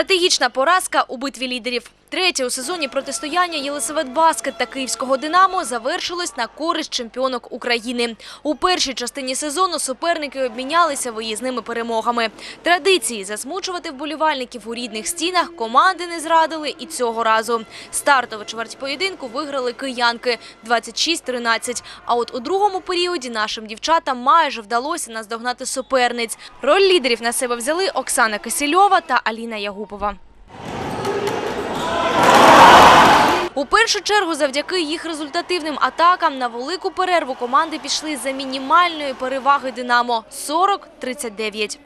Стратегічна поразка у битві лідерів. Третє у сезоні протистояння Єлисаветбаскет та Київського «Динамо» завершилось на користь чемпіонок України. У першій частині сезону суперники обмінялися виїзними перемогами. Традиції засмучувати вболівальників у рідних стінах команди не зрадили і цього разу. Стартову чверть поєдинку виграли киянки 26-13. А от у другому періоді нашим дівчатам майже вдалося наздогнати суперниць. Роль лідерів на себе взяли Оксана Кисельова та Аліна Ягупова. У першу чергу, завдяки їх результативним атакам на велику перерву команди пішли за мінімальної переваги «Динамо» – 40-39.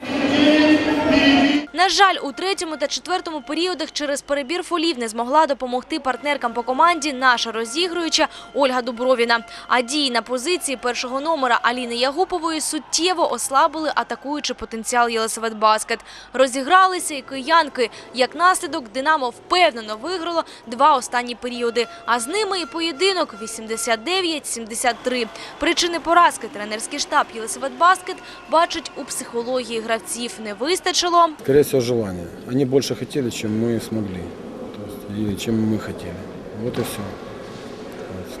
На жаль, у третьому та четвертому періодах через перебір фолів не змогла допомогти партнеркам по команді наша розігруюча Ольга Дубровіна. А дії на позиції першого номера Аліни Ягупової суттєво ослабили атакуючий потенціал Єлисаветбаскет. Розігралися і киянки. Як наслідок, «Динамо» впевнено виграло два останні періоди, а з ними і поєдинок 89-73. Причини поразки тренерський штаб Єлисаветбаскет бачить у психології гравців. Не вистачило Скорее всего, желание. Они больше хотели, чем мы смогли. То есть, или чем мы хотели. Вот и все.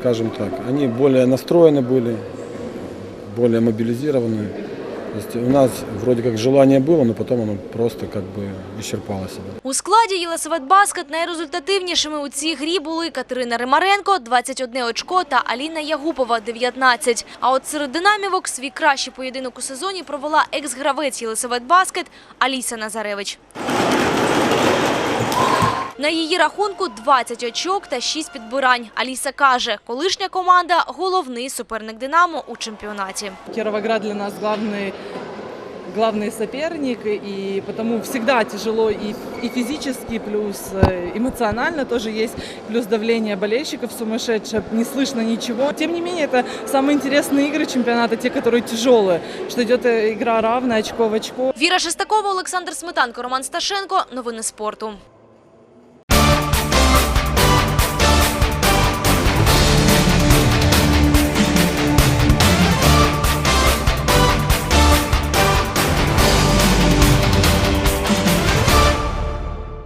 Скажем так, они более настроены были, более мобилизированы. Есть у нас вроде как желание было, но потом оно просто как бы исчерпало. У складі Єлисаветбаскет найрезультативнішими у цій грі були Катерина Римаренко – 21 очко та Аліна Ягупова – 19. А от серед динамівок свій кращий поєдинок у сезоні провела екс-гравець Єлисаветбаскет Аліса Назаревич. На її рахунку 20 очок та 6 підбирань. Аліса каже, колишня команда – головний суперник «Динамо» у чемпіонаті. Кировоград для нас главный главный соперник, и потому всегда тяжело и, и физически, плюс э, эмоционально тоже есть, плюс давление болельщиков сумасшедшее, не слышно ничего. Тем не менее, это самые интересные игры чемпионата, те, которые тяжелые, что идет э, игра равная, очко в очко. Віра Шестакова, Олександр Сметанко, Роман Сташенко. Новини спорту.